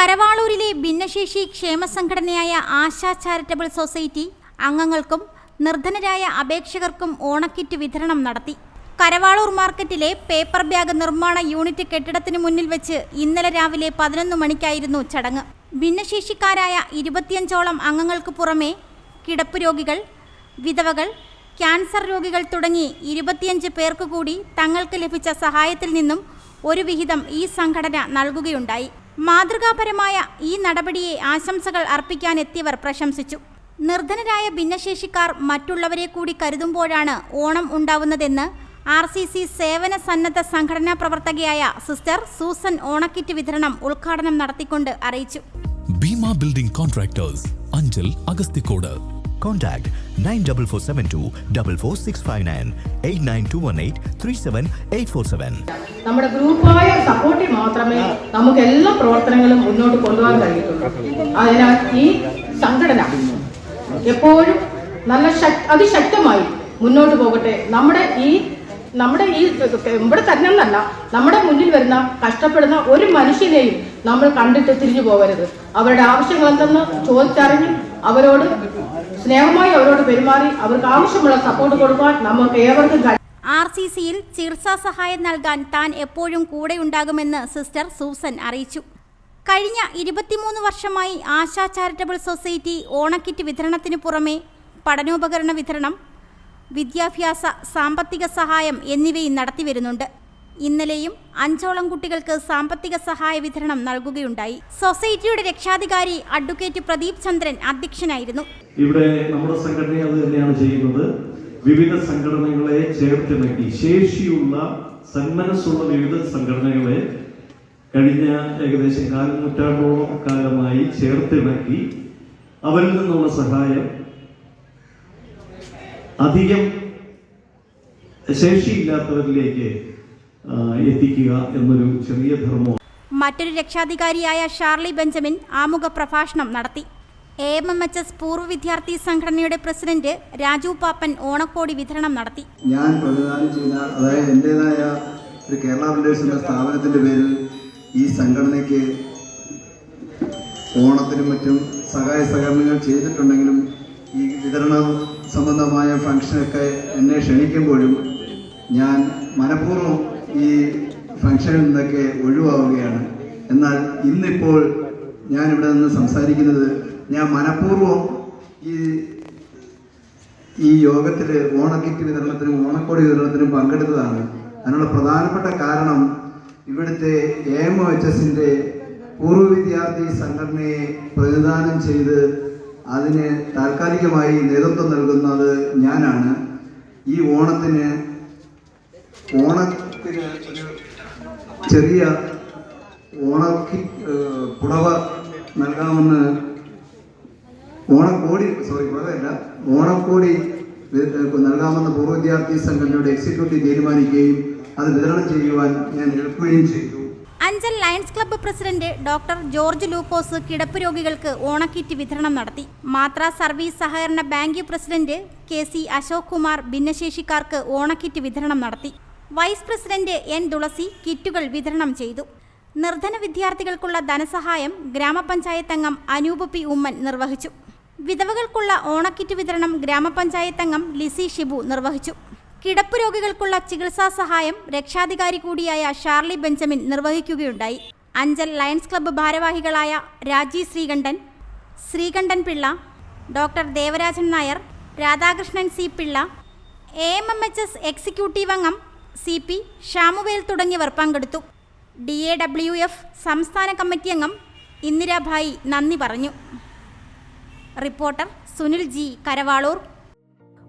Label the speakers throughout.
Speaker 1: കരവാളൂരിലെ ഭിന്നശേഷി ക്ഷേമ സംഘടനയായ ആശാ ചാരിറ്റബിൾ സൊസൈറ്റി അംഗങ്ങൾക്കും നിർധനരായ അപേക്ഷകർക്കും ഓണക്കിറ്റ് വിതരണം നടത്തി. കരവാളൂർ മാർക്കറ്റിലെ പേപ്പർ ബാഗ് നിർമ്മാണ യൂണിറ്റ് കെട്ടിടത്തിന് മുന്നിൽ വെച്ച് ഇന്നലെ രാവിലെ പതിനൊന്ന് മണിക്കായിരുന്നു ചടങ്ങ്. ഭിന്നശേഷിക്കാരായ ഇരുപത്തിയഞ്ചോളം അംഗങ്ങൾക്ക് പുറമെ കിടപ്പ് രോഗികൾ വിധവകൾ ക്യാൻസർ രോഗികൾ തുടങ്ങി ഇരുപത്തിയഞ്ച് പേർക്ക് കൂടി തങ്ങൾക്ക് ലഭിച്ച സഹായത്തിൽ നിന്നും ഒരു വിഹിതം ഈ സംഘടന നൽകുകയുണ്ടായി. മാതൃകാപരമായ ഈ നടപടിയെ ആശംസകൾ അർപ്പിക്കാനെത്തിയവർ പ്രശംസിച്ചു. നിർധനരായ ഭിന്നശേഷിക്കാർ മറ്റുള്ളവരെ കൂടി കരുതുമ്പോഴാണ് ഓണം ഉണ്ടാവുന്നതെന്ന് ആർ സി സി സേവന സന്നദ്ധ സംഘടനാ പ്രവർത്തകയായ സിസ്റ്റർ സൂസൻ ഓണക്കിറ്റ് വിതരണം ഉദ്ഘാടനം നടത്തിക്കൊണ്ട് അറിയിച്ചു.
Speaker 2: Bheema building contractors Anchal Agasthikode.
Speaker 3: Contact 94472 44659 89218 37847.
Speaker 4: നമ്മുടെ ഗ്രൂപ്പായ സപ്പോർട്ടിൽ മാത്രമേ നമുക്ക് എല്ലാ പ്രവർത്തനങ്ങളും മുന്നോട്ട് കൊണ്ടുപോകാൻ കഴിയത്തുള്ളൂ. അതിനാൽ ഈ സംഘടന എപ്പോഴും നല്ല ശക്- അതിശക്തമായി മുന്നോട്ട് പോകട്ടെ. നമ്മുടെ ഈ നമ്മുടെ ഈ ഇവിടെ തന്നെ എന്നല്ല നമ്മുടെ മുന്നിൽ വരുന്ന കഷ്ടപ്പെടുന്ന ഒരു മനുഷ്യനെയും നമ്മൾ കണ്ടിട്ട് തിരിഞ്ഞു പോകരുത്. അവരുടെ ആവശ്യങ്ങൾ എന്തെന്ന് ചോദിച്ചറിഞ്ഞ് അവരോട് സ്നേഹമായി അവരോട് പെരുമാറി അവർക്ക് ആവശ്യമുള്ള സപ്പോർട്ട് കൊടുക്കാൻ നമുക്ക് ഏവർക്കും
Speaker 1: ആർ സി സിയിൽ ചികിത്സാ സഹായം നൽകാൻ താൻ എപ്പോഴും കൂടെയുണ്ടാകുമെന്ന് സിസ്റ്റർ സൂസൻ അറിയിച്ചു. കഴിഞ്ഞ ഇരുപത്തിമൂന്ന് വർഷമായി ആശാ ചാരിറ്റബിൾ സൊസൈറ്റി ഓണക്കിറ്റ് വിതരണത്തിന് പുറമെ പഠനോപകരണ വിതരണം വിദ്യാഭ്യാസ സാമ്പത്തിക സഹായം എന്നിവയും നടത്തിവരുന്നുണ്ട്. ഇന്നലെയും അഞ്ചോളം കുട്ടികൾക്ക് സാമ്പത്തിക സഹായ വിതരണം നൽകുകയുണ്ടായി. സൊസൈറ്റിയുടെ രക്ഷാധികാരി അഡ്വക്കേറ്റ് പ്രദീപ് ചന്ദ്രൻ അധ്യക്ഷനായിരുന്നു.
Speaker 5: ഇവിടെ നമ്മുടെ സംഘടന അത് തന്നെയാണ് ചെയ്യുന്നത്. വിവിധ സംഘടനകളെ ചേർത്തിണക്കി ശേഷിയുള്ള സന്മനസ്സുള്ള വിവിധ സംഘടനകളെ കഴിഞ്ഞ ഏകദേശം കാൽ നൂറ്റാണ്ടോളം കാലമായി ചേർത്തിണക്കി അവരിൽ നിന്നുള്ള സഹായം അധികം ശേഷിയില്ലാത്തവരിലേക്ക് എത്തിക്കുക എന്നൊരു ചെറിയ ധർമ്മം
Speaker 1: മറ്റൊരു രക്ഷാധികാരിയായ ഷാർലി ബെഞ്ചമിൻ ആമുഖ പ്രഭാഷണം നടത്തി. A M M H S പൂർവ വിദ്യാർത്ഥി സംഘടനയുടെ പ്രസിഡന്റ് രാജു പാപ്പൻ ഓണക്കോടി വിതരണം നടത്തി.
Speaker 6: ഞാൻ പ്രതിദാനം ചെയ്ത അതായത് എന്റെതായ ഒരു കേരള ബിൽഡേഴ്സ് എന്ന സ്ഥാപനത്തിന്റെ പേരിൽ ഈ സംഘടനയ്ക്ക് ഓണത്തിനും മറ്റും സഹായ സഹകരണങ്ങൾ ചെയ്തിട്ടുണ്ടെങ്കിലും ഈ വിതരണ സംബന്ധമായ ഫംഗ്ഷനൊക്കെ എന്നെ ക്ഷണിക്കുമ്പോഴും ഞാൻ മനഃപൂർവം ഈ ഫംഗ്ഷനിൽ നിന്നൊക്കെ ഒഴിവാവുകയാണ്. എന്നാൽ ഇന്നിപ്പോൾ ഞാനിവിടെ നിന്ന് സംസാരിക്കുന്നത് ഞാൻ മനഃപൂർവം ഈ ഈ യോഗത്തിൽ ഓണക്കിറ്റ് വിതരണത്തിനും ഓണക്കോടി വിതരണത്തിനും പങ്കെടുത്തതാണ്. അതിനുള്ള പ്രധാനപ്പെട്ട കാരണം ഇവിടുത്തെ എ എം ഒ എച്ച് എസിന്റെ പൂർവ വിദ്യാർത്ഥി സംഘടനയെ പ്രതിദാനം ചെയ്ത് അതിന് താൽക്കാലികമായി നേതൃത്വം നൽകുന്നത് ഞാനാണ്. ഈ ഓണത്തിന് ഒരു ചെറിയ ഓണക്കി പുടവ നൽകാമെന്ന് ഓണക്കോടി സോറി പുടവയല്ല ഓണക്കോടി നൽകാമെന്ന് പൂർവ വിദ്യാർത്ഥി സംഘടനയുടെ എക്സിക്യൂട്ടീവ് തീരുമാനിക്കുകയും അത് വിതരണം ചെയ്യുവാൻ ഞാൻ എടുക്കുകയും ചെയ്തു.
Speaker 1: Anchal Lions club president doctor George Lukose കിടപ്പ് രോഗികൾക്ക് ഓണക്കിറ്റ് വിതരണം നടത്തി. മാത്ര സർവീസ് സഹകരണ bank president K C Ashok Kumar ഭിന്നശേഷിക്കാർക്ക് ഓണക്കിറ്റ് വിതരണം നടത്തി. വൈസ് പ്രസിഡന്റ് എൻ തുളസി കിറ്റുകൾ വിതരണം ചെയ്തു. നിർധന വിദ്യാർത്ഥികൾക്കുള്ള ധനസഹായം ഗ്രാമപഞ്ചായത്ത് അംഗം അനൂപ് പി ഉമ്മൻ നിർവഹിച്ചു. വിധവകൾക്കുള്ള ഓണക്കിറ്റ് വിതരണം ഗ്രാമപഞ്ചായത്ത് അംഗം ലിസി ഷിബു നിർവഹിച്ചു. കിടപ്പ് രോഗികൾക്കുള്ള ചികിത്സാ സഹായം രക്ഷാധികാരി കൂടിയായ ഷാർലി ബെഞ്ചമിൻ നിർവഹിക്കുകയുണ്ടായി. അഞ്ചൽ ലയൺസ് ക്ലബ്ബ് ഭാരവാഹികളായ Raji Sreekantan Sreekantan Pillai doctor Devarajan Nair Radhakrishnan C Pillai A M M H S executive അംഗം സി പി ഷാമുവേൽ തുടങ്ങിയവർ പങ്കെടുത്തു. ഡി എ ഡബ്ല്യു എഫ് സംസ്ഥാന കമ്മിറ്റി അംഗം ഇന്ദിരാഭായി നന്ദി പറഞ്ഞു. Reporter Sunil G Karavaloor.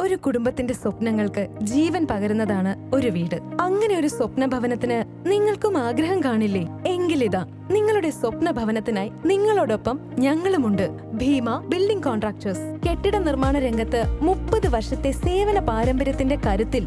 Speaker 7: ഒരു കുടുംബത്തിന്റെ സ്വപ്നങ്ങൾക്ക് ജീവൻ പകരുന്നതാണ് ഒരു വീട്. അങ്ങനെ ഒരു സ്വപ്ന ഭവനത്തിന് നിങ്ങൾക്കും ആഗ്രഹം കാണില്ലേ? എങ്കിലിതാ നിങ്ങളുടെ സ്വപ്ന ഭവനത്തിനായി നിങ്ങളോടൊപ്പം ഞങ്ങളുമുണ്ട്. ഭീമ ബിൽഡിംഗ് കോൺട്രാക്ടേഴ്സ് കെട്ടിട നിർമ്മാണ രംഗത്ത് മുപ്പത് വർഷത്തെ സേവന പാരമ്പര്യത്തിന്റെ കരുത്തിൽ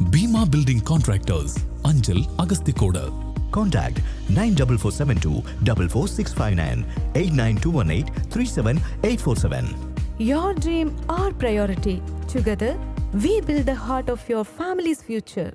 Speaker 2: Bima Building Contractors, Anjal Agastikoda.
Speaker 3: Contact 94472 44659
Speaker 7: Your dream, our priority. Together, we build the heart of your family's future.